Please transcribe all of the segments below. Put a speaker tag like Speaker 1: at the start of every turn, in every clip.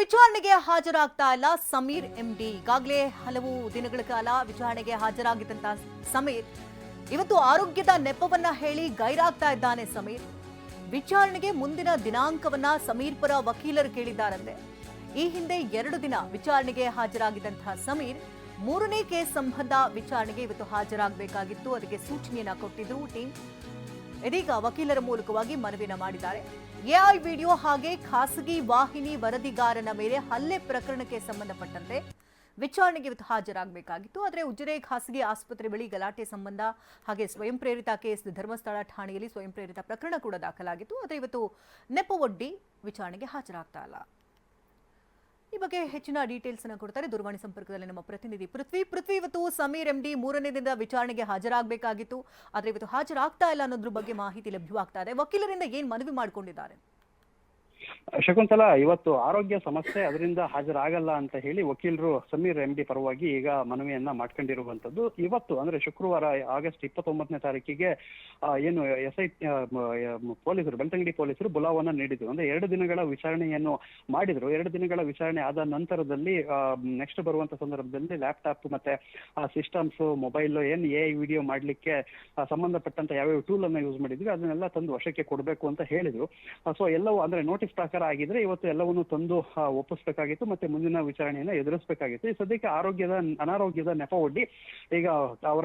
Speaker 1: ವಿಚಾರಣೆಗೆ ಹಾಜರಾಗ್ತಾ ಇಲ್ಲ. ಸಮೀರ್ ಎಂಡಿ ಈಗಾಗಲೇ ಹಲವು ದಿನಗಳ ಕಾಲ ವಿಚಾರಣೆಗೆ ಹಾಜರಾಗಿದ್ದಂತ ಸಮೀರ್. ಇವತ್ತು ಆರೋಗ್ಯದ ನೆಪವನ್ನ ಹೇಳಿ ಗೈರಾಗ್ತಾ ಇದ್ದಾನೆ ಸಮೀರ್. ವಿಚಾರಣೆಗೆ ಮುಂದಿನ ದಿನಾಂಕವನ್ನ ಸಮೀರ್ ಪರ ವಕೀಲರು ಕೇಳಿದ್ದಾರಂತೆ. ಈ ಹಿಂದೆ ಎರಡು ದಿನ ವಿಚಾರಣೆಗೆ ಹಾಜರಾಗಿದ್ದಂತಹ ಸಮೀರ್ ಮೂರನೇ ಕೇಸ್ ಸಂಬಂಧ ವಿಚಾರಣೆಗೆ ಇವತ್ತು ಹಾಜರಾಗಬೇಕಾಗಿತ್ತು. ಅದಕ್ಕೆ ಸೂಚನೆಯನ್ನ ಕೊಟ್ಟಿದ್ರು ಟೀಮ್. ಇದೀಗ ವಕೀಲರ ಮೂಲಕವಾಗಿ ಮನವಿನ ಮಾಡಿದ್ದಾರೆ. ಎಐ ವಿಡಿಯೋ ಹಾಗೆ ಖಾಸಗಿ ವಾಹಿನಿ ವರದಿಗಾರನ ಮೇಲೆ ಹಲ್ಲೆ ಪ್ರಕರಣಕ್ಕೆ ಸಂಬಂಧಪಟ್ಟಂತೆ ವಿಚಾರಣೆಗೆ ಇವತ್ತು ಹಾಜರಾಗಬೇಕಾಗಿತ್ತು. ಆದರೆ ಉಜಿರೆ ಖಾಸಗಿ ಆಸ್ಪತ್ರೆ ಬಳಿ ಗಲಾಟೆ ಸಂಬಂಧ ಹಾಗೆ ಸ್ವಯಂ ಪ್ರೇರಿತ ಕೇಸ್ ಧರ್ಮಸ್ಥಳ ಠಾಣೆಯಲ್ಲಿ ಸ್ವಯಂ ಪ್ರೇರಿತ ಪ್ರಕರಣ ಕೂಡ ದಾಖಲಾಗಿತ್ತು. ಆದರೆ ಇವತ್ತು ನೆಪವೊಡ್ಡಿ ವಿಚಾರಣೆಗೆ ಹಾಜರಾಗ್ತಾ ಇಲ್ಲ. ಈ ಬಗ್ಗೆ ಹೆಚ್ಚಿನ ಡೀಟೇಲ್ಸ್ ಅನ್ನು ಕೊಡ್ತಾರೆ. ದೂರವಾಣಿ ಸಂಪರ್ಕದಲ್ಲಿ ನಮ್ಮ ಪ್ರತಿನಿಧಿ ಪೃಥ್ವಿ. ಪೃಥ್ವಿ, ಇವತ್ತು ಸಮೀರ್ ಎಂಡಿ ಮೂರನೇ ದಿನದ ವಿಚಾರಣೆಗೆ ಹಾಜರಾಗಬೇಕಾಗಿತ್ತು. ಆದರೆ ಇವತ್ತು ಹಾಜರಾಗ್ತಾ ಇಲ್ಲ ಅನ್ನೋದ್ರ ಬಗ್ಗೆ ಮಾಹಿತಿ ಲಭ್ಯವಾಗ್ತಾ ಇದೆ. ವಕೀಲರಿಂದ ಏನು ಮನವಿ ಮಾಡ್ಕೊಂಡಿದ್ದಾರೆ?
Speaker 2: ಶಕುಂತಲಾ, ಇವತ್ತು ಆರೋಗ್ಯ ಸಮಸ್ಯೆ ಅದರಿಂದ ಹಾಜರಾಗಲ್ಲ ಅಂತ ಹೇಳಿ ವಕೀಲರು ಸಮೀರ್ ಎಂ ಡಿ ಪರವಾಗಿ ಈಗ ಮನವಿಯನ್ನ ಮಾಡ್ಕೊಂಡಿರುವಂತದ್ದು ಇವತ್ತು ಅಂದ್ರೆ ಶುಕ್ರವಾರ ಆಗಸ್ಟ್ ಇಪ್ಪತ್ತೊಂಬತ್ತನೇ ತಾರೀಕಿಗೆ ಏನು ಎಸ್ ಐ ಪೊಲೀಸರು, ಬೆಳ್ತಂಗಡಿ ಪೊಲೀಸರು ಬುಲಾವನ್ನ ನೀಡಿದ್ರು. ಅಂದ್ರೆ ಎರಡು ದಿನಗಳ ವಿಚಾರಣೆಯನ್ನು ಮಾಡಿದ್ರು. ಎರಡು ದಿನಗಳ ವಿಚಾರಣೆ ಆದ ನಂತರದಲ್ಲಿ ನೆಕ್ಸ್ಟ್ ಬರುವಂತ ಸಂದರ್ಭದಲ್ಲಿ ಲ್ಯಾಪ್ಟಾಪ್ ಮತ್ತೆ ಸಿಸ್ಟಮ್ಸ್ ಮೊಬೈಲ್ ಏನ್ ಎ ವಿಡಿಯೋ ಮಾಡ್ಲಿಕ್ಕೆ ಸಂಬಂಧಪಟ್ಟಂತ ಯಾವ್ಯಾವ ಟೂಲ್ ಅನ್ನ ಯೂಸ್ ಮಾಡಿದ್ವಿ, ಅದನ್ನೆಲ್ಲ ತಂದು ವಶಕ್ಕೆ ಕೊಡಬೇಕು ಅಂತ ಹೇಳಿದ್ರು. ಸೊ ಎಲ್ಲವೂ ಅಂದ್ರೆ ನೋಟಿಸ್ ಪ್ರಕಾರ ಆಗಿದ್ರೆ ಇವತ್ತು ಎಲ್ಲವನ್ನು ತಂದು ಒಪ್ಪಿಸಬೇಕಾಗಿತ್ತು, ಮತ್ತೆ ಮುಂದಿನ ವಿಚಾರಣೆಯನ್ನ ಎದುರಿಸಬೇಕಾಗಿತ್ತು. ಈ ಸದ್ಯಕ್ಕೆ ಆರೋಗ್ಯದ, ಅನಾರೋಗ್ಯದ ನೆಪ ಒಡ್ಡಿ, ಈಗ ಅವರ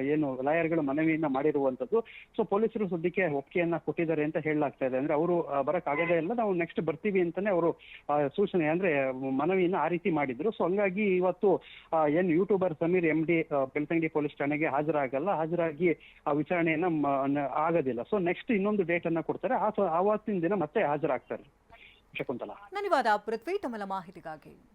Speaker 2: ಏನು ಲಾಯರ್ಗಳು ಮನವಿಯನ್ನ ಮಾಡಿರುವಂತದ್ದು ಸೊ ಪೊಲೀಸರು ಸದ್ಯಕ್ಕೆ ಒಪ್ಪಿಗೆಯನ್ನ ಕೊಟ್ಟಿದ್ದಾರೆ ಅಂತ ಹೇಳಲಾಗ್ತಾ ಇದೆ. ಅಂದ್ರೆ ಅವರು ಬರಕ್ ಆಗದೇ ಇಲ್ಲ. ನಾವು ನೆಕ್ಸ್ಟ್ ಬರ್ತೀವಿ ಅಂತಾನೆ ಅವರು ಸೂಚನೆ, ಅಂದ್ರೆ, ಮನವಿಯನ್ನ ಆ ರೀತಿ ಮಾಡಿದ್ರು. ಸೊ ಹಂಗಾಗಿ ಇವತ್ತು ಏನ್ YouTuber Sameer M D Belthangady police ಠಾಣೆಗೆ ಹಾಜರಾಗಲ್ಲ, ಹಾಜರಾಗಿ ಆ ವಿಚಾರಣೆಯನ್ನ ಆಗೋದಿಲ್ಲ. ಸೊ ನೆಕ್ಸ್ಟ್ ಇನ್ನೊಂದು ಡೇಟ್ ಅನ್ನ ಕೊಡ್ತಾರೆ. ಆವತ್ತಿನ ದಿನ ಮತ್ತೆ ಹಾಜರಾಗ್ತಾರೆ. ಶಕುಂತಲಾ.
Speaker 1: ಧನ್ಯವಾದ ಪೃಥ್ವಿ ತಮ್ಮ ಮಾಹಿತಿಗಾಗಿ.